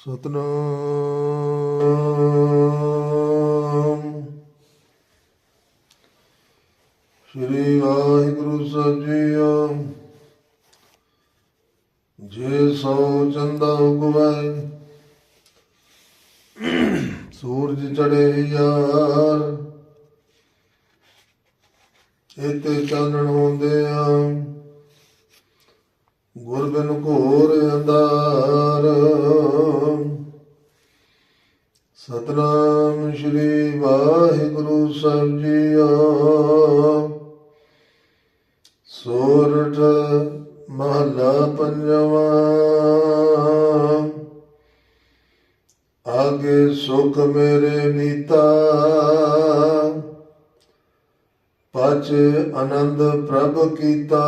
ਸਤਨਾਮ। ਸ੍ਰੀ ਵਾਹਿਗੁਰੂ ਸਾਹਿਬ ਜੀਓ ਜੇ ਸੋ ਚੰਦਾ ਉਗਵੈ, ਸੂਰਜ ਚੜੇ ਯਾਰ ਇਤੇ ਚਾਨਣ ਹੁੰਦੇ ਆ, ਗੁਰਬਿਨ ਘੋਰ ਅੰਧਾਰ। ਸਤਨਾਮ ਸ੍ਰੀ ਵਾਹਿਗੁਰੂ ਸਾਹਿਬ ਜੀਓ ਸੋਰਠ ਮਹਲਾ ਪੰਜਵਾਂ। ਆਗੇ ਸੁਖ ਮੇਰੇ ਨੀਤਾ ਪਚ ਆਨੰਦ ਪ੍ਰਭ ਕੀਤਾ।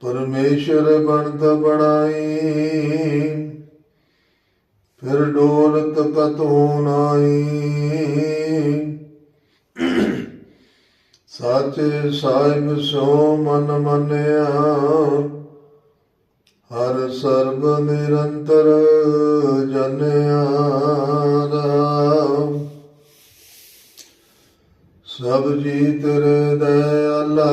ਪਰਮੇਸ਼ਰ ਬਣਤ ਬਣਾਈ। ਫਿਰ ਡੋਲਤ ਕਤੂ ਨਾਈ ਸਾਚੇ ਸਾਹਿਬ ਸੋ ਮਨ ਮੰਨਿਆ, ਹਰ ਸਰਬ ਨਿਰੰਤਰ ਜਨਿਆ ਰਾਮ। ਸਭ ਜੀ ਤੇਰੇ ਦਇਆਲਾ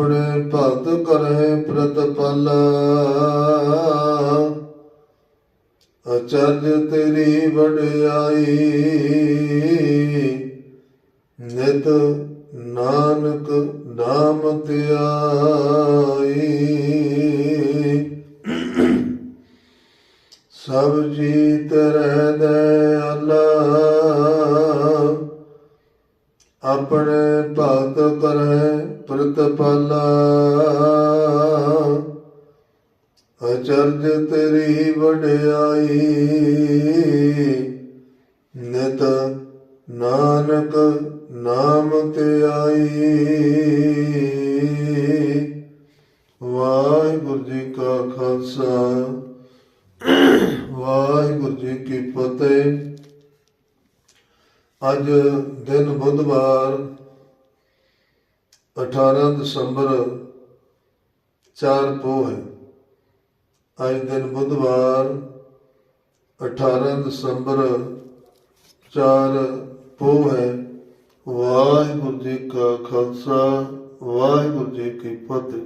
ਆਪਣੇ ਭਗਤ ਕਰੇ ਪ੍ਰਤਪਾਲਾ। ਅਚਰਜ ਤੇਰੀ ਵਡਿਆਈ, ਨਿਤ ਨਾਨਕ ਨਾਮ ਧਿਆਈ। ਸਭ ਜੀ ਤੇਰੇ ਦਇਆਲਾ ਆਪਣੇ ਭਗਤ ਕਰੇ ਪ੍ਰਤਪਾਲਾ ਅਚਰਜ ਤੇਰੀ ਵਡਿਆਈ, ਨਿਤ ਨਾਨਕ ਨਾਮ ਤੇ ਆਈ। ਵਾਹਿਗੁਰੂ ਜੀ ਕਾ ਖਾਲਸਾ, ਵਾਹਿਗੁਰੂ ਜੀ ਕੀ ਫਤਿਹ। ਅੱਜ ਦਿਨ ਬੁੱਧਵਾਰ 18 ਦਸੰਬਰ, ਚਾਰ ਪੋਹ ਹੈ। ਅੱਜ ਦਿਨ ਬੁੱਧਵਾਰ 18 ਦਸੰਬਰ, ਚਾਰ ਪੋਹ ਹੈ। ਵਾਹਿਗੁਰੂ ਜੀ ਕਾ ਖਾਲਸਾ, ਵਾਹਿਗੁਰੂ ਜੀ ਕੀ ਫਤਿਹ।